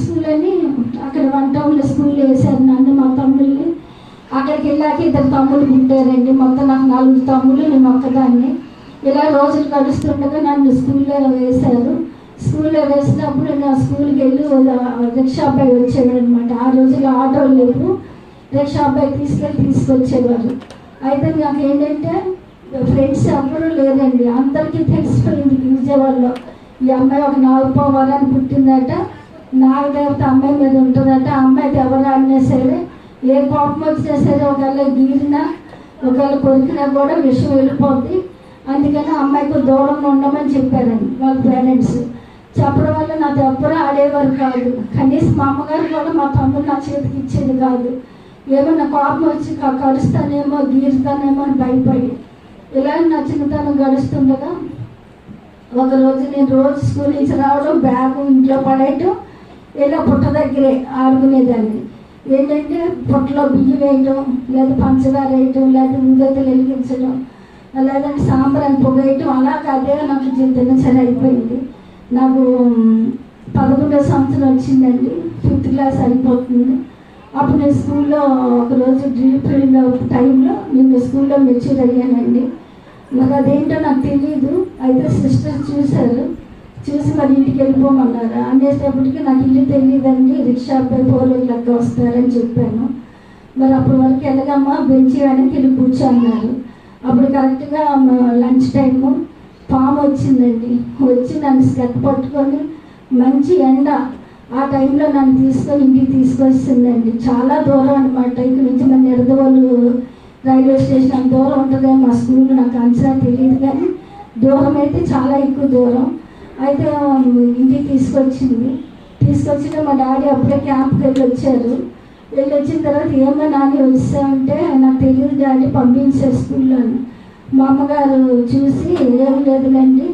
School అని అక్కడ one టౌన్లో స్కూల్ వేశారు నన్ను మా తమ్ముళ్ళని. అక్కడికి వెళ్ళాక ఇద్దరు తమ్ముళ్ళు పుట్టారండి మొత్తం నాకు నాలుగు తమ్ముళ్ళు నేను ఒక్కదాన్ని. ఇలా రోజులు గడుస్తుండగా నన్ను స్కూల్లో వేశారు. స్కూల్లో వేసినప్పుడు నేను ఆ స్కూల్కి వెళ్ళి ఒక రిక్షా అబ్బాయి వచ్చేవాడు అనమాట ఆ రోజుల్లో ఆటో లేవు రిక్షా అబ్బాయి తీసుకెళ్ళి తీసుకొచ్చేవారు. అయితే నాకు ఏంటంటే ఫ్రెండ్స్ ఎవరు లేరండి. అందరికీ తెలిసిపోయింది విజయవాడలో. ఈ అమ్మాయి ఒక నాలుగు పోవాలని పుట్టిందట. నాగదేవత అమ్మాయి మీద ఉంటుందంటే. ఆ అమ్మాయిది ఎవరు అన్నా సరే ఏ కోపం వచ్చినా సరే ఒకవేళ గీరినా ఒకవేళ కొరికినా కూడా విషయం వెళ్ళిపోద్ది. అందుకని అమ్మాయికి దూరంగా ఉండమని చెప్పారండి వాళ్ళ పేరెంట్స్. చెప్పడం వల్ల నాతో ఎవ్వరూ ఆడేవారు కాదు. కనీసం మా అమ్మగారు కూడా మా తమ్ముడు నా చేతికి ఇచ్చేది కాదు. ఏమన్నా కోపం వచ్చి కలుస్తానేమో కరుస్తానేమో గీరుతానేమో అని భయపడి. ఇలా నా చిన్నతనం గడుస్తుండగా ఒక రోజు నేను రోజు స్కూల్ నుంచి రావడం బ్యాగ్ ఇంట్లో పడేయటం ఏదో పుట్ట దగ్గరే ఆడుకునేదాన్ని. ఏంటంటే పుట్టలో బియ్యం వేయటం లేదా పంచదార వేయటం లేదా ముందెత్తలు వెలిగించడం లేదంటే సాంబ్రాన్ని పొగేయటం అలా అదే నాకు జీవితం సరే అయిపోయింది. నాకు పదకొండో సంవత్సరం వచ్చిందండి. ఫిఫ్త్ క్లాస్ అయిపోతుంది. అప్పుడు నేను స్కూల్లో ఒకరోజు డ్రిల్ టైంలో నేను స్కూల్లో మెచ్యూర్ అయ్యానండి. మరి అదేంటో నాకు తెలియదు అయితే సిస్టర్ చూశారు. చూసి మరి ఇంటికి వెళ్ళిపోమన్నారు. అనేటప్పటికి నాకు ఇల్లు తెలియదండి రిక్షా అబ్బాయి ఫోర్ వీలర్కి వస్తారని చెప్పాను. మరి అప్పటి వరకు వెళ్ళగమ్మా బెంచ్ వెనక్కి వెళ్ళి కూర్చోన్నారు అప్పుడు కరెక్ట్గా లంచ్ టైము పాము వచ్చిందండి. వచ్చి నన్ను స్కెట్ పట్టుకొని మంచి ఎండ ఆ టైంలో నన్ను తీసుకొని ఇంటికి తీసుకొచ్చిందండి. చాలా దూరం అనమాట ఇక్కడ నుంచి మన నిడదవోలు రైల్వే స్టేషన్ అంత దూరం ఉంటుందని మా స్కూల్ నాకు అంచనా తెలియదు కానీ దూరం అయితే చాలా ఎక్కువ దూరం. అయితే ఇంటికి తీసుకొచ్చింది. తీసుకొచ్చిన మా డాడీ అప్పుడే క్యాంప్కి వెళ్ళి వచ్చారు వెళ్ళి వచ్చిన తర్వాత ఏమో నాని వచ్చామంటే నాకు తెలియదు డాడీ పంపించే స్కూల్లో మా అమ్మగారు చూసి ఏం లేదులేండి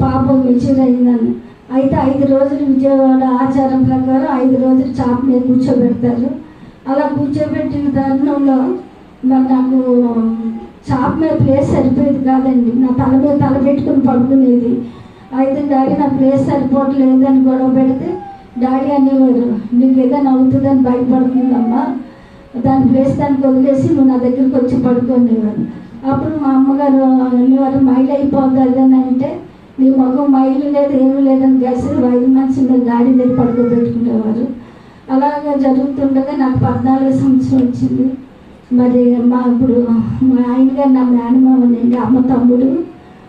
పాపం మెచ్యూర్ అయిందని. అయితే ఐదు రోజులు విజయవాడ ఆచారం ప్రకారం ఐదు రోజులు చాప మీద కూర్చోబెడతారు. అలా కూర్చోబెట్టిన తరుణంలో మరి నాకు చాప మీద ప్లేస్ సరిపోయేది కాదండి. నా తల మీద తల పెట్టుకుని పడుకునేది. అయితే డాడీ నా ప్లేస్ సరిపోవట్లేదని గొడవ పెడితే డాడీ అనేవారు నీకు ఏదైనా అవుతుందని భయపడుతుందమ్మా. దాని ప్లేస్ దానికి వదిలేసి నువ్వు నా దగ్గరికి వచ్చి పడుకునేవారు అప్పుడు మా అమ్మగారు అనేవారు మైల్ అయిపోతుందని అని అంటే నీ మగం మైలు లేదు ఏమీ లేదని కలిసి వైద్య మనిషి మీద డాడీ దగ్గర పడుకోబెట్టుకునేవారు. అలాగా జరుగుతుండగా నాకు పద్నాలుగు సంవత్సరం వచ్చింది. మరి మా ఇప్పుడు మా ఆయన గారు నా మేనమామనండి అమ్మ తమ్ముడు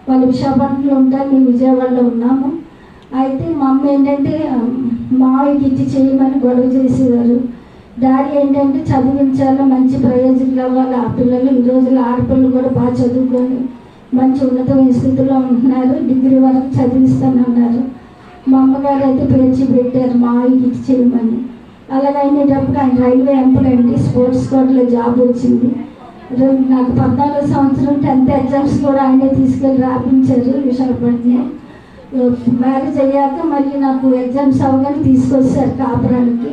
వాళ్ళు విశాఖపట్నంలో ఉంటారు మేము విజయవాడలో ఉన్నాము. అయితే మా అమ్మ ఏంటంటే మావికి ఇచ్చి చేయమని గొడవ చేసేవారు. డాడీ ఏంటంటే చదివించాలి మంచి ప్రయోజకులు అవ్వాలి ఆ పిల్లలు ఈ రోజుల్లో ఆడపిల్లలు కూడా బాగా చదువుకొని మంచి ఉన్నతమైన స్థితిలో ఉంటున్నారు డిగ్రీ వరకు చదివిస్తానన్నారు మా అమ్మగారు అయితే పేర్చి పెట్టారు మా ఆవికి ఇచ్చి చేయమని. అలాగ ఆయన రైల్వే ఎంప్లాయ్ అండి స్పోర్ట్స్ కోటాలో జాబ్ వచ్చింది. నాకు పద్నాలుగు సంవత్సరం టెన్త్ ఎగ్జామ్స్ కూడా ఆయనే తీసుకెళ్ళి రాపించారు విశాఖపట్నం మ్యారేజ్ అయ్యాక మళ్ళీ నాకు ఎగ్జామ్స్ అవగానే తీసుకొచ్చారు కాపురానికి.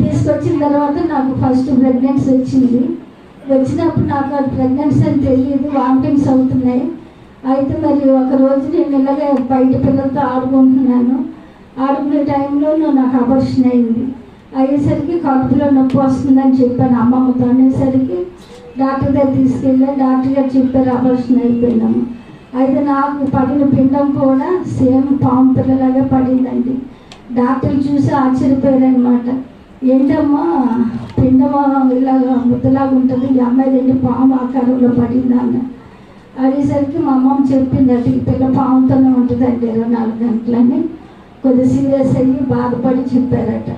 తీసుకొచ్చిన తర్వాత నాకు ఫస్ట్ ప్రెగ్నెన్సీ వచ్చింది. వచ్చినప్పుడు నాకు అది ప్రెగ్నెన్సీ అని తెలియదు వామిటింగ్స్ అవుతున్నాయి. అయితే మరి ఒక రోజు నేను ఇలాగే బయట పిల్లలతో ఆడుకుంటున్నాను. ఆడుకునే టైంలో నాకు అబర్షన్ అయింది. అయ్యేసరికి కడుపులో నొప్పి వస్తుందని చెప్పాను అమ్మమ్మతో అనేసరికి డాక్టర్ దగ్గర తీసుకెళ్ళాను డాక్టర్ గారు చెప్పారు ఆపరేషన్ అయిపోయినాము అయితే నాకు పడిన పిండం కూడా సేమ్ పాము పిల్లలాగా పడిందండి. డాక్టర్లు చూసి ఆశ్చర్యపోయారనమాట ఏంటమ్మా పిండమా ఇలాగా ముద్దలాగా ఉంటుంది ఈ అమ్మాయి ఏంటి పాము ఆకారంలో పడింది అన్న. అడిగేసరికి మా అమ్మమ్మ చెప్పింది అటు ఈ పిల్ల పాముతోనే ఉంటుందండి ఇరవై నాలుగు గంటలని. కొద్దిగా సీరియస్ అయ్యి బాధపడి చెప్పారట.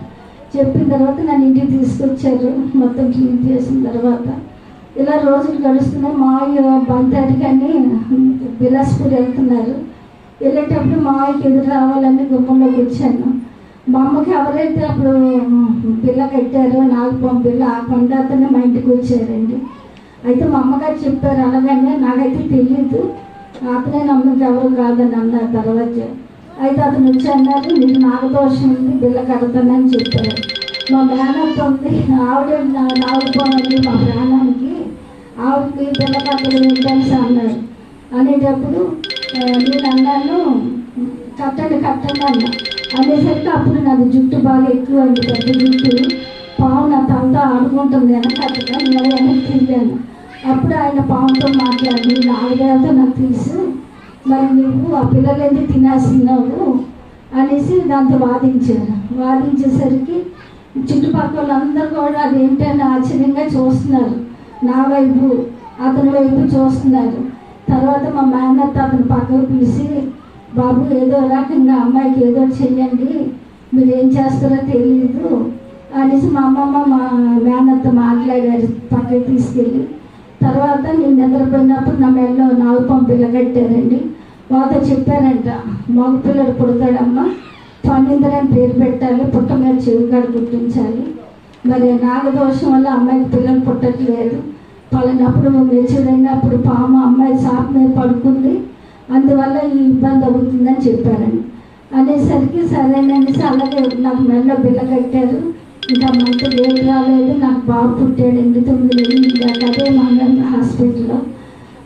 చెప్పిన తర్వాత నన్ను ఇంటికి తీసుకొచ్చారు మొత్తం క్లీన్ చేసిన తర్వాత. ఇలా రోజులు గడుస్తున్నాయి. మా బంతాడికి కానీ బిలాస్పూర్ వెళ్తున్నారు. వెళ్ళేటప్పుడు మా ఆయనకి ఎదురు రావాలని గుమ్మంలో వచ్చాను మా అమ్మకి ఎవరైతే అప్పుడు బిల్ల కట్టారో నాగపం బిల్ల ఆ కొండ అతనే మా ఇంటికి వచ్చారండి. అయితే మా అమ్మగారు చెప్పారు అలాగనే నాకైతే తెలియదు అతనే నమ్మకం ఎవరు కాదని అన్నారు తర్వాత. అయితే అతను వచ్చి అన్నారు నీకు నాగదోషం ఉంది బిల్ల కడతానని చెప్పారు. మా మేనత్త ఉంది ఆవిడ నాగుపోనండి మా ప్రాణానికి ఆవుకి బిల్ల కట్టలు అన్నారు అనేటప్పుడు నేను అన్నాను కట్టండి కట్టండి అన్నా. అనేసరికి అప్పుడు నాది జుట్టు బాగా ఎక్కువ అండి పెద్ద జుట్టు. పాము నా తలతో ఆడుకుంటుంది వెనకట్టుగా నేను వెనక్కి తిరిగాను. అప్పుడు ఆయన పాముతో మాట్లాడి నాలుగేళ్ళతో నాకు తెలుసు. మరి నువ్వు ఆ పిల్లలు ఎందుకు తినేస్తున్నావు అనేసి దాంతో వాదించాను వాదించేసరికి చుట్టుపక్కల వాళ్ళందరూ కూడా అదేంటని ఆశ్చర్యంగా చూస్తున్నారు. నా వైపు అతని వైపు చూస్తున్నారు తర్వాత మా మేనత్త అతను పక్కకు పిలిచి బాబు ఏదో రకంగా అమ్మాయికి ఏదో చెయ్యండి. మీరు ఏం చేస్తారో తెలియదు అనేసి మా అమ్మమ్మ మా మేనత్త మాట్లాడారు పక్కకి తీసుకెళ్ళి. తర్వాత నేను నిద్రపోయినప్పుడు నా మెడలో నాలుగు పంపిల్ల కట్టారండి. వాళ్ళతో చెప్పారంట మగ పిల్లడు పుడతాడమ్మా పన్నెందరని పేరు పెట్టాలి పుట్ట మీద చెవికాడ గుర్తించాలి. మరి నాగదోషం వల్ల అమ్మాయికి పిల్లలు పుట్టట్లేదు. పలానప్పుడు మెచ్యూర్ అయినప్పుడు పాము అమ్మాయి సాప్ మీద పడుకుంది. అందువల్ల ఈ ఇబ్బంది అవుతుందని చెప్పారండి అనేసరికి సరేననేసి అలాగే నాకు మెల్ల బిల్ల కట్టారు. ఇంకా మంత్ ఏం రాలేదు. నాకు బాబు పుట్టాడు ఎనిమిది తొమ్మిది నెలలు ఇంకా అదే మంగళ హాస్పిటల్లో.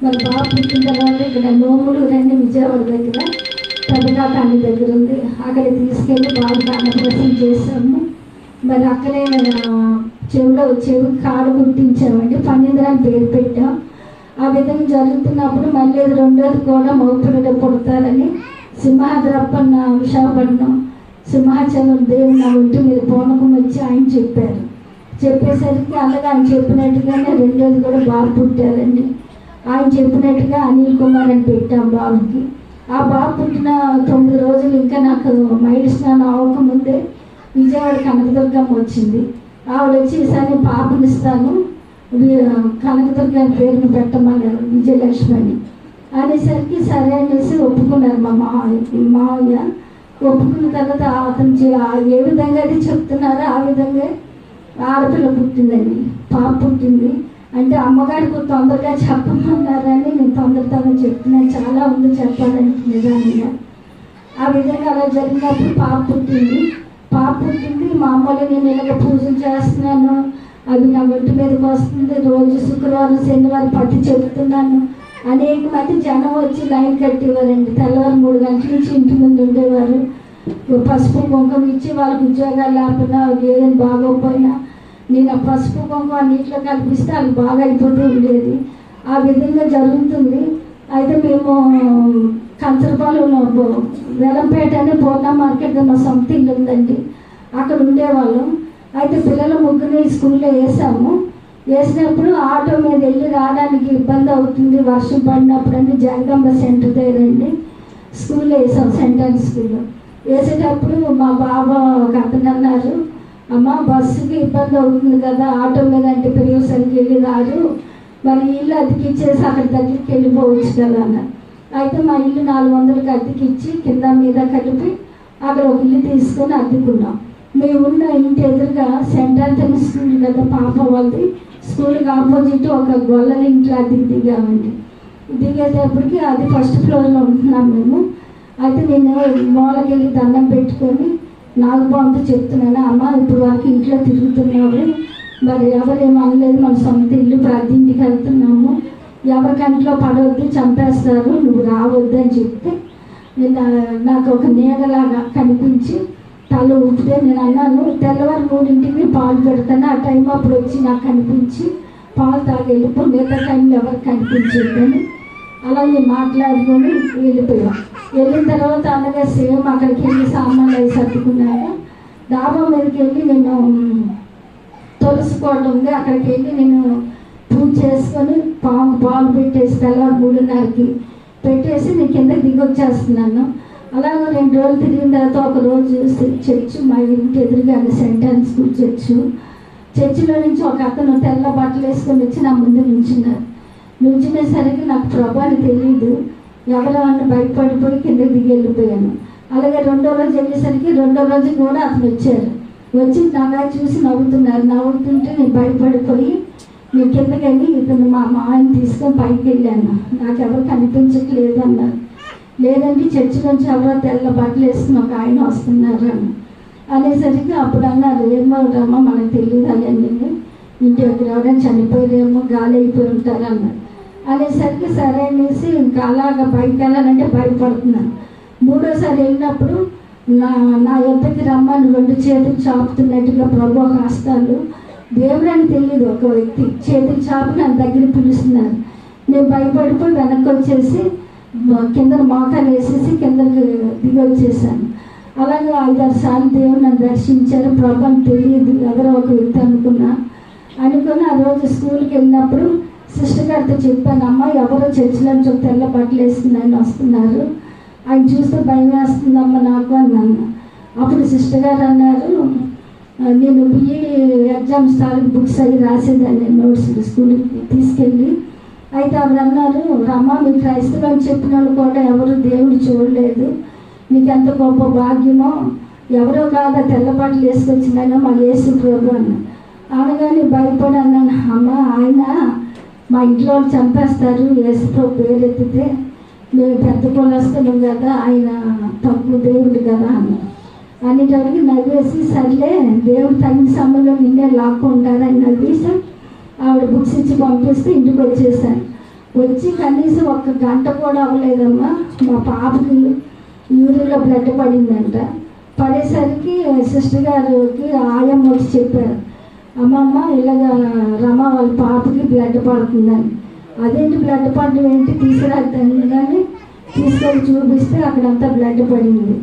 మరి బాబు పుట్టిన తర్వాత ఇక్కడ నోములు రండి విజయవాడ దగ్గర పెద్దకాకాని దగ్గర ఉంది. అక్కడ తీసుకెళ్ళి బాబు అన్నప్రసం చేశాము. మరి అక్కడే ఆ, చెవిలో చెవి కాడు గుర్తించామండి పన్నెండు పేరు పెట్టాం. ఆ విధంగా జరుగుతున్నప్పుడు మళ్ళీ రెండోది కూడా మౌపురుడు పుడతారని సింహాద్రప్పన్న విశాఖపట్నం సింహాచలం దేవుని నా ఒంటి మీద పూనకం వచ్చి ఆయన చెప్పారు. చెప్పేసరికి అలాగే ఆయన చెప్పినట్టుగానే రెండోది కూడా బాబు పుట్టారండి. ఆయన చెప్పినట్టుగా అనిల్ కుమార్ అని పెట్టాం బాబుకి. ఆ బాబు పుట్టిన తొమ్మిది రోజులు ఇంకా నాకు మైడి స్నానం అవ్వకముందే విజయవాడ కనకదుర్గమ్మ వచ్చింది. ఆవిడ వచ్చి ఈసారి పాపనిస్తాను వి- కనకదుర్గ పేరును పెట్టమన్నారు విజయలక్ష్మి అని. అనేసరికి సరే అనేసి ఒప్పుకున్నారు మా మావయ్య మావయ్య. ఒప్పుకున్న తర్వాత అతను ఏ విధంగా అయితే చెప్తున్నారో ఆ విధంగా ఆడపిల్ల పుట్టిందండి. పాప పుట్టింది. అంటే అమ్మగారికి తొందరగా చెప్పమన్నారని నేను తొందరతోనే చెప్తున్నాను. చాలా ఉంది చెప్పాలని నిజంగా ఆ విధంగా అలా జరిగినప్పుడు పాప పుట్టింది. పాప పుట్టింది మామూలుగా నేను ఇలాగ పూజలు చేస్తున్నాను. అది నా ఒంటి మీదకి వస్తుంది. రోజు శుక్రవారం శనివారం పట్టి చెబుతున్నాను అనేక మంది జనం వచ్చి లైన్ కట్టేవారండి. తెల్లవారు మూడు గంటల నుంచి ఇంటి ముందు ఉండేవారు. పసుపు కుంకుమ ఇచ్చి వాళ్ళకి ఉద్యోగాలు లేకపోయినా ఏదైనా బాగోకపోయినా నేను ఆ పసుపు కుంకుమ నీటిలో కల్పిస్తే అది బాగా అయిపోతూ ఉండేది. ఆ విధంగా జరుగుతుంది. అయితే మేము కంచరపాలెంలో వెలంపేట అని పూర్ణ మార్కెట్ మా సొంత ఇల్లు ఉందండి. అక్కడ ఉండేవాళ్ళం. అయితే పిల్లల ముగ్గురిని స్కూల్లో వేసాము. వేసినప్పుడు ఆటో మీద వెళ్ళి రావడానికి ఇబ్బంది అవుతుంది. వర్షం పడినప్పుడు అని జగదంబ సెంటర్ దగ్గరండి స్కూల్లో వేసాం సెంట్రల్ స్కూల్లో వేసేటప్పుడు మా బాబా ఒక అతను అన్నారు అమ్మ బస్సుకి ఇబ్బంది అవుతుంది కదా ఆటో మీద అంటే పిల్లలు సరిగ్గా వెళ్ళి రారు. మరి ఇల్లు అతికిచ్చేసి అక్కడ దగ్గరికి వెళ్ళిపోవచ్చు కదా అన్నారు. అయితే మా ఇల్లు నాలుగు వందలకి అద్దెకిచ్చి కింద మీద కలిపి అక్కడ ఒక ఇల్లు తీసుకొని అద్దెకున్నాం. మేము ఉన్న ఇంటి ఎదురుగా సెంట్రల్ తెలుస్తుంది స్కూల్ కదా పాప వాళ్ళది. స్కూల్కి ఆపోజిట్ ఒక గొల్లల ఇంట్లో అద్దెకి దిగామండి. దిగేటప్పటికి అది ఫస్ట్ ఫ్లోర్లో ఉంటున్నాం మేము. అయితే నేను మూలకి వెళ్ళి దండం పెట్టుకొని నాగబాబుతో చెప్తున్నాను అమ్మ ఇప్పుడు వరకు ఇంట్లో తిరుగుతున్నావు. మరి ఎవరేమనలేదు మన సొంత ఇల్లు ప్రతి ఇంటికి వెళ్తున్నాము. ఎవరికంట్లో పడవద్దు చంపేస్తారు నువ్వు రావద్దు అని చెప్తే నేను నాకు ఒక నీడలాగా కనిపించి తల ఊపితే నేను అన్నాను తెల్లవారు మూడింటికి పాలు పెడతాను. ఆ టైం అప్పుడు వచ్చి నాకు కనిపించి పాలు తాగి వెళ్ళిపో మిగతా టైంలో ఎవరికి కనిపించద్దని అలాగే మాట్లాడుకొని వెళ్ళిపోయాం. వెళ్ళిన తర్వాత అలాగే సేమ్ అక్కడికి వెళ్ళి సామాన్లు అవి సర్దుకున్నాక డాబా మీదకి వెళ్ళి నేను తులసి కోట ఉంది. అక్కడికి వెళ్ళి నేను పూజ చేసుకొని పాము పాలు పెట్టేసి తెల్లవారు మూడున్నరకి పెట్టేసి నేను కింద దిగొచ్చేస్తున్నాను. అలాగే రెండు రోజులు తిరిగిన తర్వాత ఒక రోజు చర్చ్ మా ఇంటి ఎదురుగా సెంటాన్ స్కూల్ చర్చ్. చర్చిలో నుంచి ఒక అతను తెల్ల బట్టలు వేసుకొని వచ్చి నా ముందు నుంచున్నారు నించునేసరికి నాకు ప్రభాని తెలియదు ఎవరో అన్న బయటపడిపోయి కింద దిగి వెళ్ళిపోయాను అలాగే రెండో రోజు వెళ్ళేసరికి రెండో రోజు కూడా అతను వచ్చారు. వచ్చి నగా చూసి నవ్వుతున్నారు. నవ్వుతుంటే నేను భయపడిపోయి నేను కిందకి వెళ్ళి ఇతను మా మామని తీసుకొని పైకి వెళ్ళాను నాకు ఎవరు కనిపించట్లేదు అన్నారు లేదంటే చర్చి నుంచి ఎవరో తెల్ల బట్టలు వేసుకుని ఒక ఆయన వస్తున్నారు అని అనేసరికి అప్పుడు అన్నారు ఏమో రమ్మ మనకు తెలియదు అవన్నీ. ఇంటి దగ్గర ఎవరైనా చనిపోయారేమో గాలి అయిపోయి ఉంటారు అన్నారు అనేసరికి సరే అనేసి ఇంకా అలాగా బయటకు వెళ్ళాలంటే భయపడుతున్నాను మూడోసారి వెళ్ళినప్పుడు నా నా యొద్దకి రమ్మని రెండు చేతులు చాపుతున్నట్టుగా ప్రభు కాస్తాను దేవుడు అని తెలియదు ఒక వ్యక్తి చేతులు చాపు నా దగ్గర పిలుస్తున్నారు. నేను భయపడిపోయి వెనక్కి వచ్చేసి కింద మోకాలు వేసేసి కిందకి దిగి వచ్చేసాను. అలాగే ఐదారు సార్లు దేవుడు నన్ను దర్శించారు ప్రభావం తెలియదు. ఎవరో ఒక వ్యక్తి అనుకున్నా. అనుకుని ఆ రోజు స్కూల్కి వెళ్ళినప్పుడు సిస్టర్ గారితో చెప్పాను అమ్మ ఎవరో చర్చిలో నుంచి తెల్ల బట్టలు వేసుకున్నాయని ఆయన వస్తున్నారు. ఆయన చూస్తే భయం వేస్తుందమ్మ నాకు అన్నాను. అప్పుడు సిస్టర్ గారు అన్నారు నేను బిఈడి ఎగ్జామ్స్ తాలూకు బుక్స్ అవి రాసేదాన్ని నోట్స్ స్కూల్కి తీసుకెళ్ళి అయితే ఆవిడ అన్నారు రమ్మ మీ క్రైస్తవం చెప్పిన వాళ్ళు కూడా ఎవరు దేవుడు చూడలేదు నీకు ఎంత గొప్ప భాగ్యమో ఎవరో కాదా తెల్లపాట్లు వేసుకొచ్చిందైనా మా యేసు ప్రభు అన్న అనగానే భయపడి అన్నాను అమ్మ ఆయన మా ఇంట్లో వాళ్ళు చంపేస్తారు యేసు ప్రభు పేరు ఎత్తితే మేము పెద్ద కులస్తున్నాం కదా ఆయన తప్పు దేవుడు కదా అన్నారు అనేటప్పుడు నవ్వేసి సర్లే దేవుడు తగిన సమయంలో నిన్నే లాక్కుంటారని నవ్వేసి ఆవిడ బుక్స్ ఇచ్చి పంపిస్తే ఇంటికి వచ్చేసాను వచ్చి కనీసం ఒక గంట కూడా అవ్వలేదమ్మా. మా పాపకి యూరిన్లో బ్లడ్ పడిందంట. పడేసరికి సిస్టర్ గారికి ఆయమ్మ వచ్చి చెప్పారు. అమ్మమ్మ ఇలాగ రమ వాళ్ళ పాపకి బ్లడ్ పడుతుందని. అదేంటి బ్లడ్ పడడం ఏంటి? తీసుకురాద్దాను కానీ తీసుకొని చూపిస్తే అక్కడంతా బ్లడ్ పడింది.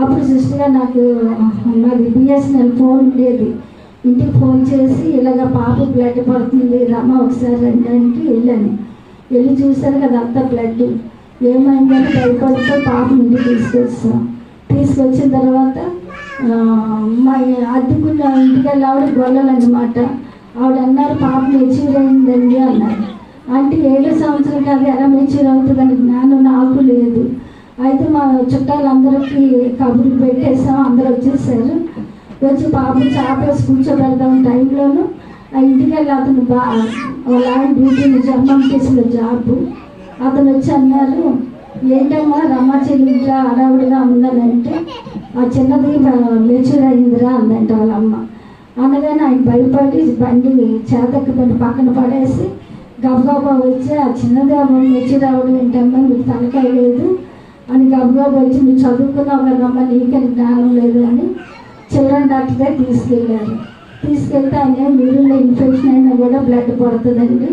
అప్పుడు సిస్టర్ నాకు నాది బిఎస్ఎన్ఎల్ ఫోన్ ఉండేది. ఇంటికి ఫోన్ చేసి ఇలాగ పాప బ్లడ్ పడుతుంది రమ్మ ఒకసారి రండి అంటే వెళ్ళాను. వెళ్ళి చూశారు కదా అంతా బ్లడ్ ఏమైందని భయపడితే పాప ఇంటికి తీసుకొస్తాం. తీసుకొచ్చిన తర్వాత మా అద్దెకున్న ఇంటికి వెళ్ళి ఆవిడ గొల్లలు అనమాట ఆవిడ అన్నారు పాప మెచ్యూర్ అయిందండి అన్నారు. అంటే ఏడు సంవత్సరం కాదు ఎలా మెచ్యూర్ అవుతుందని జ్ఞానం నాకు లేదు. అయితే మా చుట్టాలందరికీ కబుర్లు పెట్టేసాం అందరూ వచ్చేసారు. వచ్చి పాప చేపేసి కూర్చోబెడదాం టైంలోను ఆ ఇంటికి వెళ్ళి అతను బా వాళ్ళ ఆయన డ్యూటీని జమ్మం జాబ్. అతను వచ్చి అన్నారు ఏంటమ్మా రమాచెల్లి ఇంట్లో అడావుడిగా ఉందనంటే ఆ చిన్నది మెచ్యూర్ అయిందిరా అందంట వాళ్ళ అమ్మ. అనగానే ఆయన భయపడి బండి చేతకి బండి పక్కన పడేసి గబగబా వచ్చి ఆ చిన్నది అమ్మ మెచ్యూర్ అవ్వడం ఏంటమ్మా మీకు తలకాయ లేదు అని గబగబా వచ్చి నువ్వు చదువుకున్నావు కదమ్మా నీకని జ్ఞానం లేదు అని చిల్డ్రన్ డాక్టర్ తీసుకెళ్ళారు తీసుకెళ్తే ఆయన యూరిన్లో ఇన్ఫెక్షన్ అయినా కూడా బ్లడ్ పడుతుందండి.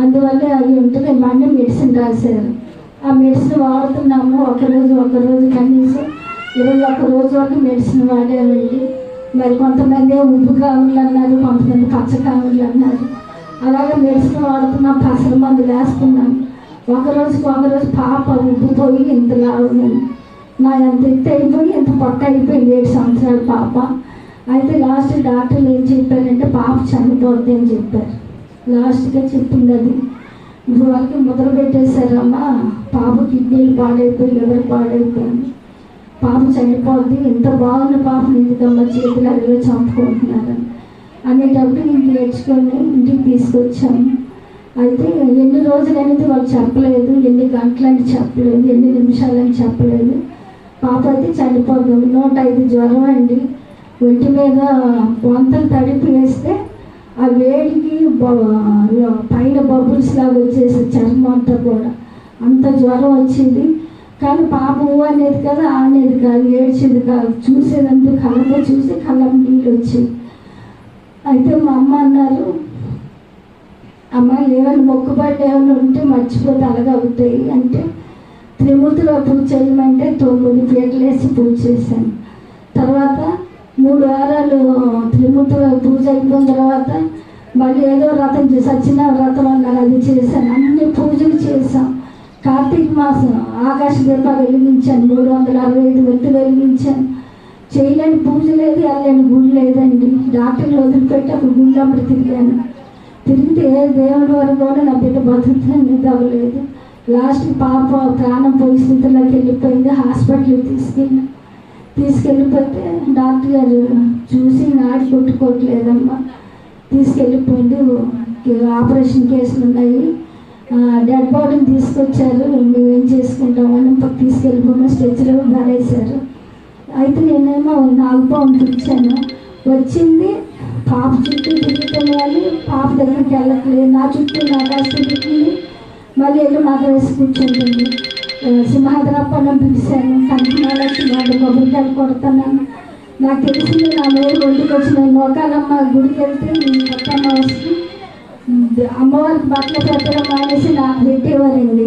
అందువల్ల అవి ఉంటుంది మళ్ళీ మెడిసిన్ రాశారు. ఆ మెడిసిన్ వాడుతున్నాము ఒకరోజు ఒకరోజు కనీసం ఇరవై ఒక్క రోజు వరకు మెడిసిన్ వాడామండి. మరి కొంతమంది ఉప్పు కావులు అన్నారు కొంతమంది పచ్చ కావులు అన్నారు. అలాగే మెడిసిన్ వాడుతున్నాం పసల మందులు వేస్తున్నాం. ఒక ఒకరోజు ఒక రోజు పాప ఉబ్బిపోయి ఇంత లావుంది నా ఎంత ఎత్తు అయిపోయి ఇంత పక్క అయిపోయింది ఏడు సంవత్సరాలు పాప. అయితే లాస్ట్ డాక్టర్లు ఏం చెప్పారంటే పాప చనిపోద్ది అని చెప్పారు. లాస్ట్గా చెప్పింది అది. ఇప్పుడు వాళ్ళకి ముద్ర పెట్టేశారమ్మా. పాప కిడ్నీలు పాడైపోయి లివర్ పాడైపోయింది. పాప చనిపోద్ది. ఇంత బాగున్న పాపని ఎందుకమ్మా చేతులు అడిగి చంపుకుంటున్నారని అనేటప్పుడు నేను నేర్చుకొని ఇంటికి తీసుకొచ్చాము అయితే ఎన్ని రోజులు అనేది వాళ్ళు చెప్పలేదు ఎన్ని గంటలని చెప్పలేదు ఎన్ని నిమిషాలని చెప్పలేదు. పాప అయితే చనిపోదు నూట ఐదు జ్వరం అండి. ఒంటి మీద వంతలు తడిపి వేస్తే ఆ వేడికి బ- పైన బబుల్స్ లాగా వచ్చేసి చర్మం అంతా కూడా. అంత జ్వరం వచ్చింది. కానీ పాప ఊ అనేది కదా ఆ అనేది కాదు ఏడ్చేది కాదు. చూసేదంతా కళ్ళతో చూసి కళ్ళ నీళ్ళు వచ్చేది అయితే మా అమ్మ అన్నారు అమ్మ ఏమైనా మొక్కుబడి ఏమైనా ఉంటే మర్చిపోతే అలాగే అవుతాయి అంటే త్రిమూర్తిలో పూజ చేయమంటే తొమ్మిది పీటలేసి వేసి పూజ చేశాను. తర్వాత మూడు వారాలు త్రిమూర్తిలో పూజ అయిపోయిన తర్వాత మళ్ళీ ఏదో వ్రతం చేసి సచిన వ్రతం అన్నారు అది చేశాను. అన్ని పూజలు చేశాం. కార్తీక మాసం ఆకాశ దీపాలు వెలిగించాను. మూడు వందల అరవై ఐదు వెళ్తూ వెలిగించాను. చేయలేని పూజ లేదు వెళ్ళలేని గుడి లేదండి. డాక్టర్లు వదిలిపెట్టి అప్పుడు గుళ్ళు అప్పుడు తిరిగాను. తిరిగితే ఏ దేవుడి వరకు కూడా నా బిడ్డ బతుకుతుంది దవ్వలేదు లాస్ట్ పాప ప్రాణం పోయి స్థితిలోకి వెళ్ళిపోయింది హాస్పిటల్కి తీసుకెళ్ళి తీసుకెళ్ళిపోతే డాక్టర్ గారు చూసి నాడి కొట్టుకోవట్లేదమ్మా. తీసుకెళ్ళిపోయింది ఆపరేషన్ కేసులు ఉన్నాయి. డెడ్ బాడీని తీసుకొచ్చారు మేమేం చేసుకుంటామని తీసుకెళ్ళిపోయిన స్ట్రెచ్లో పడేశారు అయితే నేనేమో నాగుపాము పిలిచాను వచ్చింది పాప చుట్టూ తిరుగుతాను కానీ పాప దగ్గరికి వెళ్ళట్లేదు. నా చుట్టూ నా కాస్త తిరిగింది మళ్ళీ వెళ్ళి మాకు వేసి కూర్చుంటుంది ఆ, సింహాద్రప్పన్న పిలిచాను. కంటిమాల సింహాద్ర కొబ్బరికాయలు కొడుతున్నాను. నాకు తెలిసింది నా మూడు ఒంటికి వచ్చిన నోకాలమ్మ గుడికి వెళ్తే ఈ కొత్తమ్మ అమ్మవారికి బట్టలు పెట్టడం మానేసి నాకు పెట్టేవారండి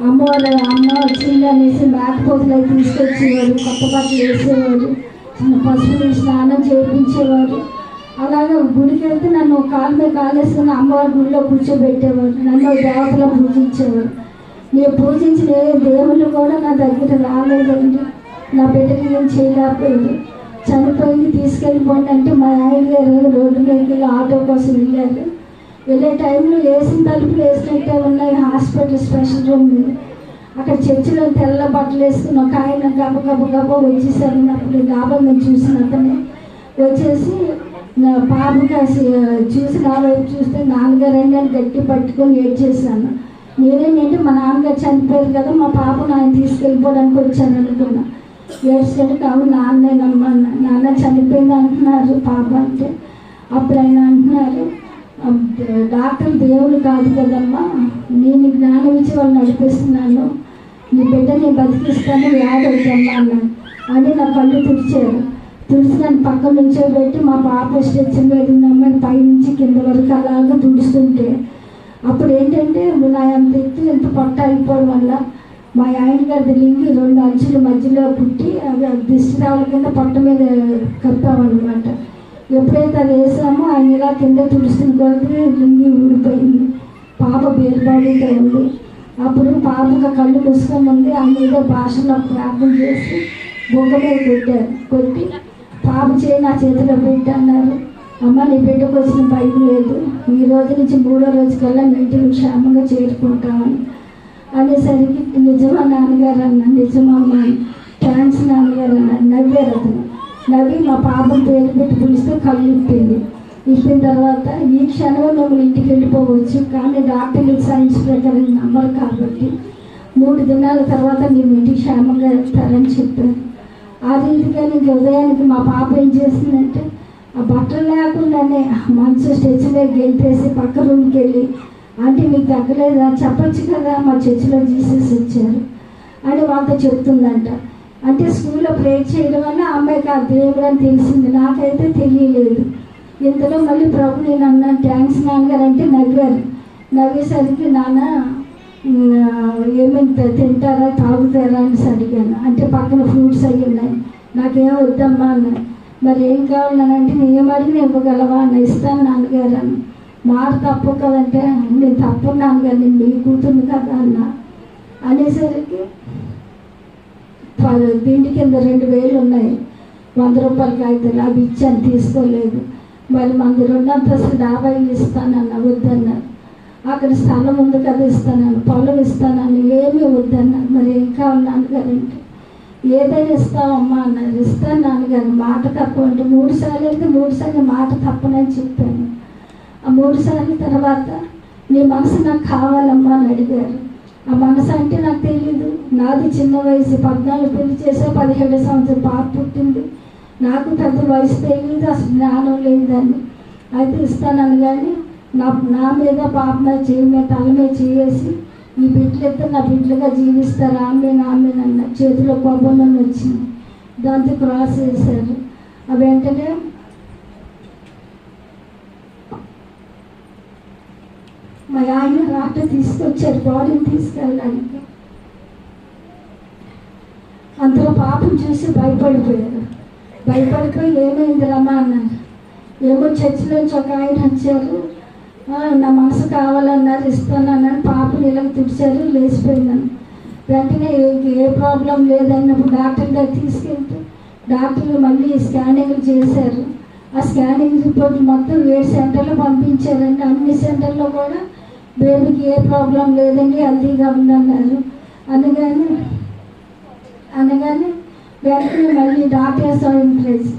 అమ్మవారు అమ్మ వచ్చింది అనేసి మేకపోతులు అవి తీసుకొచ్చేవారు. కొత్త బట్టలు వేసేవారు. చిన్న పసుపు స్నానం చేయించేవారు. అలాగే గుడికి వెళ్తే నన్ను కాలు మీద కాలేసుకుని అమ్మవారి గుడిలో కూర్చోబెట్టేవారు. నన్ను దేవతలో పూజించేవారు. నేను పూజించిన ఏ దేవుళ్ళు కూడా నా దగ్గర రాలేదండి. నా బిడ్డకి ఏం చేయలేకపోయింది. చనిపోయింది తీసుకెళ్ళిపోండి అంటే మా ఆయన గారు రోడ్డు మీదకి వెళ్ళి ఆటో కోసం వెళ్ళారు. వెళ్ళే టైంలో వేసిన తలుపులు వేసినట్టే ఉన్నాయి. హాస్పిటల్ స్పెషల్ రూమ్ మీద. అక్కడ చర్చిలో తెల్ల బట్టలు వేసుకుని ఒక ఆయన గబ గబ గబ వచ్చేసారు. అప్పుడు గాబా మేము చూసిన అతనే. వచ్చేసి నా పాపకి చూసి నా వైపు చూస్తే నాన్నగారు నేను గట్టి పట్టుకొని ఏడ్చేసాను నేనేంటంటే మా నాన్నగారు చనిపోయారు కదా మా పాపను ఆయన తీసుకెళ్ళిపోవడానికి వచ్చాను అనుకున్నా. ఏడ్చాడు కావు నాన్నేనమ్మా నాన్న చనిపోయింది అంటున్నారు పాప అంటే. అప్పుడు ఆయన అంటున్నారు డాక్టర్ దేవుడు కాదు కదమ్మా. నేను జ్ఞానం ఇచ్చి వాళ్ళు నడిపిస్తున్నాను. నీ బిడ్డ నేను బతికిస్తాను యాడ్ అవుతామ్మా అన్నాను అని నా కళ్ళు తెరిచారు తులసిని నన్ను పక్కన నుంచోబెట్టి మా పాప స్టెచ్ మీద ఉన్నామని పైనుంచి కింద వరకు అలాగా తుడుస్తుంటే అప్పుడు ఏంటంటే నా అంత ఎత్తు ఎంత పొట్ట అయిపోవడం వల్ల మా ఆయన గారి లింగి రెండు అంచుల మధ్యలో పుట్టి అవి దిష్టి రావల కింద పొట్ట మీద కప్పామన్నమాట. ఎప్పుడైతే అది వేసామో ఆయన ఇలా కింద తుడుస్తున్న కొద్ది లింగి ఊడిపోయింది. పాప బేరుబాడుతో ఉంది అప్పుడు పాపకు కళ్ళు మూసుకొని ఉంది ఆయన ఏదో భాషలో ప్రార్థన చేసి బొగ్గ మీద కొట్టారు. కొట్టి పాప చేయి నా చేతిలో పెట్టన్నారు. అమ్మ నీ బిడ్డకు వచ్చిన భయం లేదు. ఈ రోజు నుంచి మూడో రోజు కల్లా మీ ఇంటికి క్షేమంగా చేరుకుంటామని అనేసరికి నిజమా నాన్నగారు అన్న నిజమమ్మా థ్యాంక్స్ నాన్నగారు అన్న నవ్వారు అతను. నవ్వి మా పాపం పేరు పెట్టి పిలిస్తే కళ్ళు ఇప్పింది ఇప్పిన తర్వాత ఈ క్షణంలో మిమ్మల్ని ఇంటికి వెళ్ళిపోవచ్చు కానీ డాక్టర్లు సైన్స్ ప్రకారం నమ్మరు కాబట్టి మూడు దినాల తర్వాత మేము ఇంటికి క్షేమంగా వెళ్తారని చెప్పారు. ఆ రీతిగా నీకు ఉదయానికి మా పాప ఏం చేసిందంటే ఆ బట్టలు లేకుండానే మంచు స్టెచ్ గెలిపేసి గెంతేసి పక్క రూమ్కి వెళ్ళి అంటే మీకు తగ్గలేదా? చెప్పొచ్చు కదా మా చర్చిలో జీసస్ వచ్చారు. అని వాళ్ళతో చెప్తుందంట. అంటే స్కూల్లో ప్రేర్ చేయడం వల్ల అమ్మాయికి ఆ దేవుడు అని తెలిసింది. నాకైతే తెలియలేదు. ఇంతలో మళ్ళీ ప్రభు నేను అన్నా థ్యాంక్స్ నాన్నగారు. అంటే నవ్వారు. నవ్వేసరికి నాన్న ఏమేమి తింటారా? తాగుతారా? అని అడిగాను. అంటే పక్కన ఫ్రూట్స్ అవి ఉన్నాయి. నాకేం వద్దమ్మా అన్న మరి ఏం కావాలనంటే నేను ఏం నేను ఇవ్వగలవా అన్న ఇస్తాను నాన్నగారు అని మాట తప్పు కదంటే నేను తప్పున్నాను కానీ నేను మీ కూతురు కదా అన్న. అనేసరికి ప- దీని కింద రెండు వేలు ఉన్నాయి. వంద రూపాయల కాగితాలు అవి ఇచ్చాను తీసుకోలేదు. మరి మంది రెండంతస్తు డాబా ఇల్లు ఇస్తానన్న వద్దన్నారు అక్కడ స్థలం ఉంది కదా ఇస్తానని పొలం ఇస్తానని ఏమీ వద్దన్నారు మరి ఏం కావాలి నాన్నగారంటే ఏదైనా ఇస్తావమ్మా అన్నారు ఇస్తాను నాన్నగారు మాట తప్పు అంటే మూడు సార్లు అయితే మూడు సార్లు మాట తప్పనని చెప్పాను. ఆ మూడు సార్లు తర్వాత నీ మనసు నాకు కావాలమ్మా అని అడిగారు. ఆ మనసు అంటే నాకు తెలియదు నాది చిన్న వయసు పద్నాలుగు పెళ్ళి చేసా పదిహేడు సంవత్సరం పాప పుట్టింది. నాకు పెద్ద వయసు తెలియదు అసలు జ్ఞానం లేదని దాన్ని. అయితే ఇస్తానని కానీ నా నా మీద పాపన చేయి మీద తల మీద చేసి ఈ బిడ్డలైతే నా బిడ్డలుగా జీవిస్తారు. ఆమె ఆమె అన్న చేతిలో కొబ్బరి వచ్చింది. దాంతో క్రాస్ చేశారు. ఆ వెంటనే మా ఆయన రాట తీసుకొచ్చారు. బాడీని తీసుకెళ్ళడానికి. అందులో పాపం చూసి భయపడిపోయారు. భయపడిపోయి ఏమైంది రమ్మా అన్నారు ఏమో చర్చిలోంచి ఒక ఆయన వచ్చారు. నా మనసు కావాలన్నారు ఇస్తానన్నాను పాపని ఇలా తుడిచారు లేచిపోయినాను. వెంటనే ఏ- ప్రాబ్లం లేదన్నప్పుడు డాక్టర్ దగ్గర తీసుకెళ్తే డాక్టర్లు మళ్ళీ స్కానింగ్లు చేశారు. ఆ స్కానింగ్ రిపోర్ట్ మొత్తం ఏడు సెంటర్లో పంపించారండి. అన్ని సెంటర్లో కూడా బేబీకి ఏ ప్రాబ్లం లేదండి హెల్తీగా ఉందన్నారు. అందుకని అనగానే వెంటనే మళ్ళీ డాక్టర్స్ ఇంట్రెస్ట్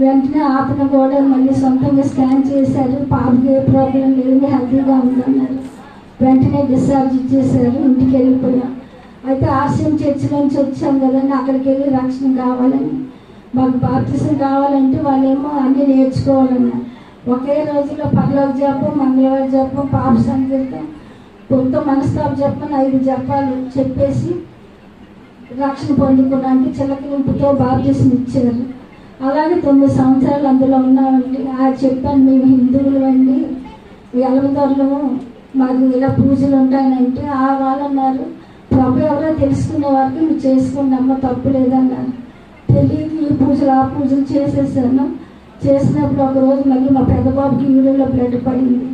వెంటనే ఆపిన కూడా మళ్ళీ సొంతంగా స్కాన్ చేశారు. పాపకి ఏ ప్రాబ్లం లేదు హెల్తీగా ఉందన్నారు వెంటనే డిశ్చార్జ్ ఇచ్చేసారు ఇంటికి వెళ్ళిపోయాం. అయితే ఆశ్రయం చర్చి నుంచి వచ్చాం కదండి అక్కడికి వెళ్ళి రక్షణ కావాలని. మాకు బాప్తిసం కావాలంటే వాళ్ళేమో అన్నీ నేర్చుకోవాలన్నారు. ఒకే రోజులో పర్లోక జపం మంగళవారం జపం పాప సంగీతం కొంత మనస్తాప జపం ఐదు జపాలు చెప్పేసి రక్షణ పొందుకున్నానికి చిలకలింపుతో బాప్తిసం ఇచ్చారు. అలాగే తొమ్మిది సంవత్సరాలు అందులో ఉన్నామండి. ఆ చెప్పాను మేము హిందువులు అండి. ఎలవదొరలు మాకు ఇలా పూజలు ఉంటాయనంటే ఆ వాళ్ళు అన్నారు ప్రభు ఎవరో తెలుసుకునే వారికి మీరు చేసుకోండి అమ్మ తప్పు లేదన్నారు. తెలియదు ఈ పూజలు ఆ పూజలు చేసేసాను. చేసినప్పుడు ఒకరోజు మళ్ళీ మా పెద్ద బాబుకి యూరిన్లో బ్లడ్ పడింది.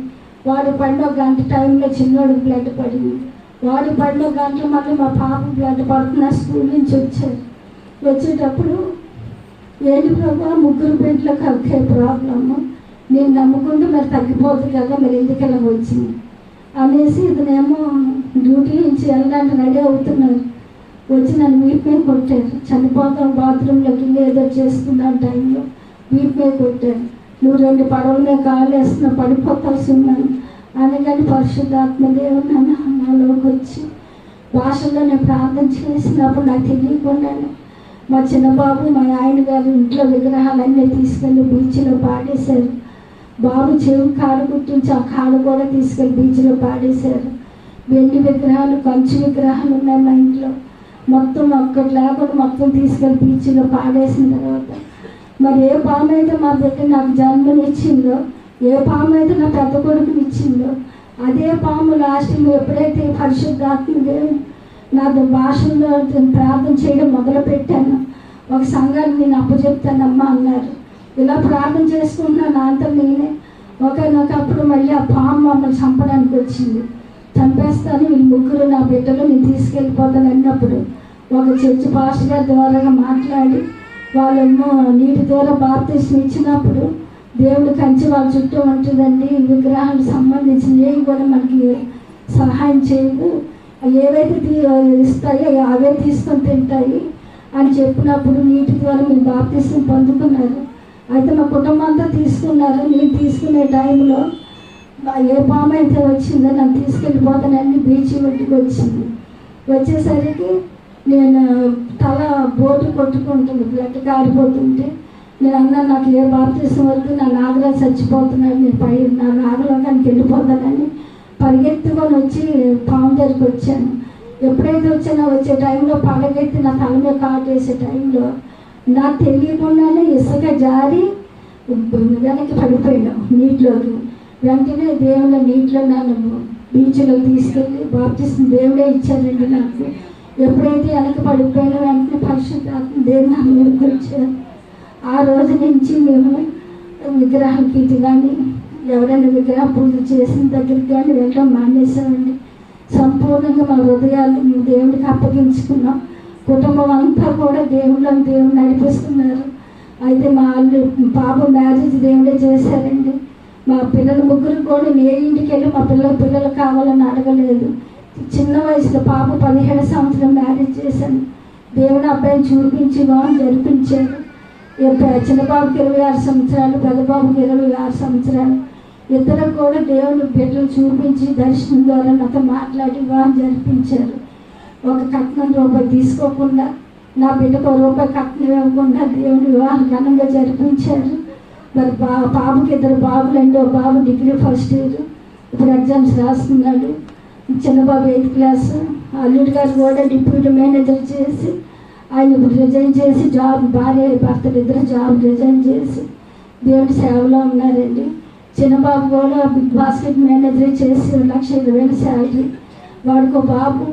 వాడు పడిన ఒక గంట టైంలో చిన్నోడికి బ్లడ్ పడింది. వాడు పడిన ఒక గంటలో మళ్ళీ మా పాప బ్లడ్ పడుతున్న స్కూల్ నుంచి వచ్చారు. వచ్చేటప్పుడు ఏంటి ప్రభా? ముగ్గురు బిడ్డలకు ఒకే ప్రాబ్లము. నేను నమ్ముకుంటే మరి తగ్గిపోతుంది కదా మరి ఎందుకు ఇలా వచ్చింది? అనేసి ఇతనేమో డ్యూటీ నుంచి వెళ్ళడానికి రెడీ అవుతున్నారు. వచ్చి నన్ను వీపు మీద కొట్టారు. చనిపోతాం బాత్రూంలోకి ఏదో చేసుకున్నాను టైంలో వీపు మీద కొట్టారు. నువ్వు రెండు పడవలే మీద కాలు వేస్తున్నావు పడిపోతాల్సి ఉన్నాను అనగానే పరిశుద్ధాత్మ దేవుడు నన్ను నాలోకి వచ్చి భాషల్లో నేను ప్రార్థన చేసినప్పుడు నాకు తెలియకుండానే మా చిన్నబాబు మా ఆయన గారు ఇంట్లో విగ్రహాలన్నీ తీసుకెళ్ళి బీచ్లో పాడేశారు. బాబు చెవు కాలు గుర్తుంచి ఆ కాలు కూడా తీసుకెళ్ళి బీచ్లో పాడేశారు. వెండి విగ్రహాలు కంచు విగ్రహాలు ఉన్నాయి మా ఇంట్లో. మొత్తం ఒక్కటి లేకుండా మొత్తం తీసుకెళ్ళి బీచ్లో పాడేసిన తర్వాత మరి ఏ పాము అయితే మా బిడ్డ నాకు జన్మనిచ్చిందో ఏ పాము అయితే నా పెద్ద కొడుకుని ఇచ్చిందో అదే పాము లాస్ట్ ఎప్పుడైతే పరిశుద్ధాత్మ దేవుడు నాతో భాషల్లో ప్రార్థన చేయడం మొదలు పెట్టాను ఒక సంఘాన్ని నేను అప్పచెప్తానమ్మా అన్నారు. ఇలా ప్రార్థన చేసుకుంటున్నాను నా అంతా నేనే. ఒకనొకప్పుడు మళ్ళీ ఆ పాము మమ్మల్ని చంపడానికి వచ్చింది. చంపేస్తాను వీళ్ళు ముగ్గురు నా బిడ్డలు నేను తీసుకెళ్ళిపోతాను అన్నప్పుడు ఒక చర్చి పాస్టర్ గారి ద్వారా మాట్లాడి వాళ్ళేమో నీటి ద్వారా బాప్తీసం ఇచ్చినప్పుడు దేవుడు కంచి వాళ్ళ చుట్టూ ఉంటుందండి. విగ్రహాలకు సంబంధించిన ఏవి కూడా మనకి సహాయం చేయదు ఏవైతే తీ- ఇస్తాయో అవే తీసుకొని తింటాయి అని చెప్పినప్పుడు నీటి ద్వారా మీరు బాప్తీసం పొందుకున్నారు. అయితే మా కుటుంబం అంతా తీసుకున్నారు. నేను తీసుకునే టైంలో ఏ పాము అయితే వచ్చిందో నన్ను తీసుకెళ్ళిపోతానని బీచ్ ఒడ్డుకు వచ్చింది. వచ్చేసరికి నేను తల బోటు కొట్టుకుంటుంది బ్లడ్ కారిపోతుంటే. నేను అన్నా నాకు ఏ బాప్తీసం వరకు నా నాగరాజు చచ్చిపోతున్నాడు నేను పై నా నాగలోకానికి వెళ్ళిపోతానని పరిగెత్తుకొని వచ్చి పాము దగ్గరికి వచ్చాను. ఎప్పుడైతే వచ్చానో వచ్చే టైంలో పడగెత్తి నా తల మీద కాటేసే టైంలో నాకు తెలియకుండానే ఇసుక జారి వెనక్కి పడిపోయాను నీటిలోకి. వెంటనే దేవుళ్ళ నీటిలో నన్ను బీచ్లో తీసుకెళ్ళి బాప్తిస్తుంది దేవుడే ఇచ్చారండి నాకు. ఎప్పుడైతే వెనక్కి పడిపోయినా వెంటనే పరిశుద్ధాత్మ దేవుడు నా మీదకి వచ్చారు ఆ రోజు నుంచి మేము విగ్రహం ఇటు కానీ ఎవరైనా విగ్రహ పూజ చేసిన దగ్గరికి కానీ వెళ్ళడం మానేసామండి సంపూర్ణంగా మా హృదయాలు దేవుడికి అప్పగించుకున్నాం. కుటుంబం అంతా కూడా దేవుళ్ళని దేవుడు నడిపిస్తున్నారు. అయితే మా వాళ్ళు బాబు మ్యారేజ్ దేవుడే చేశారండి. మా పిల్లల ముగ్గురు కూడా ఏ ఇంటికి వెళ్ళి మా పిల్లల పిల్లలు కావాలని అడగలేదు. చిన్న వయసులో పాప పదిహేడు సంవత్సరం మ్యారేజ్ చేశాను. దేవుడు అబ్బాయిని చూపించి బాగా జరిపించాడు. చిన్నబాబుకి ఇరవై ఆరు సంవత్సరాలు పెద్ద బాబుకి ఇరవై ఆరు సంవత్సరాలు. ఇద్దరు కూడా దేవుని బిడ్డలు చూపించి దర్శనం ద్వారా నాతో మాట్లాడి వివాహం జరిపించారు. ఒక కట్నం రూపాయి తీసుకోకుండా నా బిడ్డకు రూపాయి కట్నం ఇవ్వకుండా దేవుని వివాహం ఘనంగా జరిపించారు. మరి బా బాబుకి ఇద్దరు బాబులండి ఒక బాబు డిగ్రీ ఫస్ట్ ఇయర్. ఇప్పుడు ఎగ్జామ్స్ రాస్తున్నాడు. చిన్నబాబు ఎయిత్ క్లాస్. అల్లుడి గారు కూడా డిప్యూటీ మేనేజర్ చేసి ఆయన ఇప్పుడు రిజైన్ చేసి జాబ్ భార్య భర్తలు ఇద్దరు జాబ్ రిజైన్ చేసి దేవుడి సేవలో ఉన్నారండి. చిన్నబాబు కూడా బిగ్ బాస్కెట్ మేనేజర్ చేసి లక్ష ఇరవై వేలు శాలరీ. వాడికి బాబు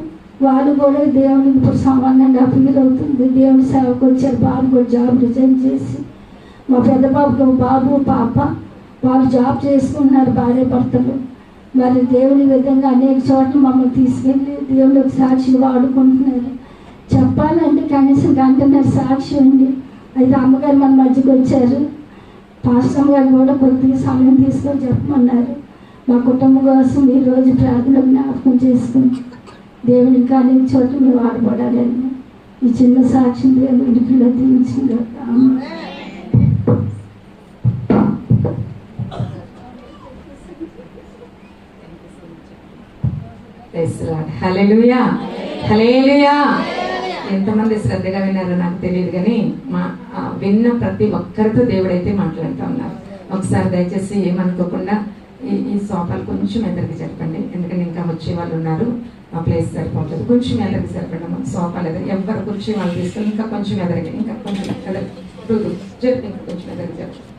వాళ్ళు కూడా దేవుడికి ఇప్పుడు వన్ అండ్ హాఫ్ ఇయర్ అవుతుంది. దేవుడి సేవకు వచ్చారు. బాబు కూడా జాబ్ రిజైన్ చేసి. మా పెద్ద బాబుకి బాబు పాప. వాళ్ళు జాబ్ చేసుకుంటున్నారు భార్య భర్తలు. మరి దేవుని విధంగా అనేక చోట్ల మమ్మల్ని తీసుకెళ్ళి దేవుడికి సాక్షులు వాడుకుంటున్నారు. చెప్పాలంటే కనీసం గంటన్నర సాక్షి ఉంది అయితే అమ్మగారు మన మధ్యకి వచ్చారు. పాస్టర్ గారు కూడా కొద్దిగా సమయం తీసుకొని చెప్పమన్నారు. మా కుటుంబం కోసం ఈరోజు ప్రార్థన జ్ఞాపకం చేసుకుని దేవుని కానీ చోట మేము వాడబడాలని ఈ చిన్న సాక్షి దేవుని ఇంటిలో దీవించింది హలెలుయా హలేలుయా ఎంతమంది శ్రద్ధగా విన్నారో నాకు తెలియదు కానీ మా విన్న ప్రతి ఒక్కరితో దేవుడైతే మాట్లాడుతూ ఉన్నారు. ఒకసారి దయచేసి ఏమనుకోకుండా ఈ ఈ సోఫాలు కొంచెం ఎదురుకి జరపండి. ఎందుకంటే ఇంకా వచ్చే వాళ్ళు ఉన్నారు. ఆ ప్లేస్ సరిపోతుంది. కొంచెం ఎదురుకి జరపండి సోఫాలు ఎదురు ఎవరు కుర్చీ వాళ్ళు తీసుకొని ఇంకా కొంచెం ఎదురుకి ఇంకా కొంచెం ఎదురు రుదు ఇంకా కొంచెం ఎదురుకి జరపండి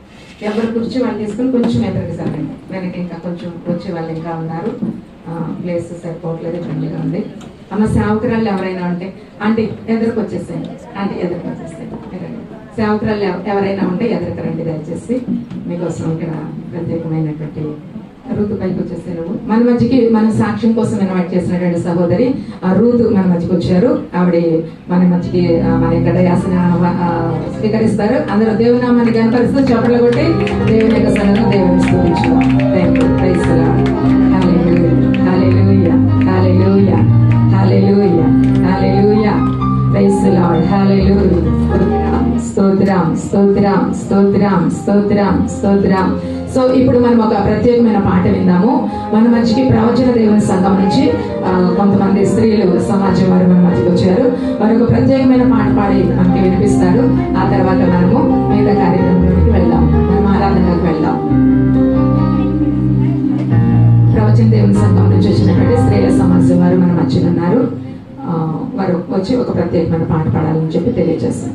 ఎవరు కుర్చీ వాళ్ళు తీసుకొని కొంచెం ఎదురుకి జరపండి. వెనక ఇంకా కొంచెం వచ్చే వాళ్ళు ఇంకా ఉన్నారు. ప్లేస్ సరిపోవట్లేదు ఇబ్బందిగా ఉంది. అమ్మ సేవకురాలు ఎవరైనా ఉంటే ఆంటీ ఎదురుకు వచ్చేసేయండి ఆంటీ ఎదురుకు వచ్చేసేయండి ఎదురుకు. ఎవరైనా ఉంటే ఎదురుకు రండి దయచేసి. మీకోసం ఇక్కడ ప్రత్యేకమైనటువంటి రూతు పైకి వచ్చేసారు. మన మధ్యకి మన సాక్ష్యం కోసం ఇన్వైట్ చేసినటువంటి సహోదరి ఆ రూతు మన మధ్యకి వచ్చారు. ఆవిడ మన మధ్యకి మన ఇక్కడ యాసన స్వీకరిస్తారు. అందరూ దేవునామాన్ని కనపరుస్తూ చప్పట్లు కొట్టి దేవుని యొక్క సన్నిధిలో దేవుని స్థుతించుదాం థ్యాంక్ యూ ప్రైజ్ స్తోత్రం స్తోత్రం స్తోత్రం స్తోత్రం స్తోత్రం సో ఇప్పుడు మనం ఒక ప్రత్యేకమైన పాట విందాము. మన మధ్యకి ప్రవచన దేవుని సంఘం నుంచి కొంతమంది స్త్రీలు సమాజం వారు మన మధ్యకి వచ్చారు. వారు ఒక ప్రత్యేకమైన పాట పాడి మనకి వినిపిస్తారు. ఆ తర్వాత మనము మిగతా కార్యక్రమంలోకి వెళ్దాం. మనం ఆరాధనకు వెళ్దాం. ప్రవచన దేవుని సంఘం నుంచి వచ్చినటువంటి స్త్రీల సమాజం వారు మన మధ్యలో ఉన్నారు. వారు వచ్చి ఒక ప్రత్యేకమైన పాట పాడాలని చెప్పి తెలియజేస్తాం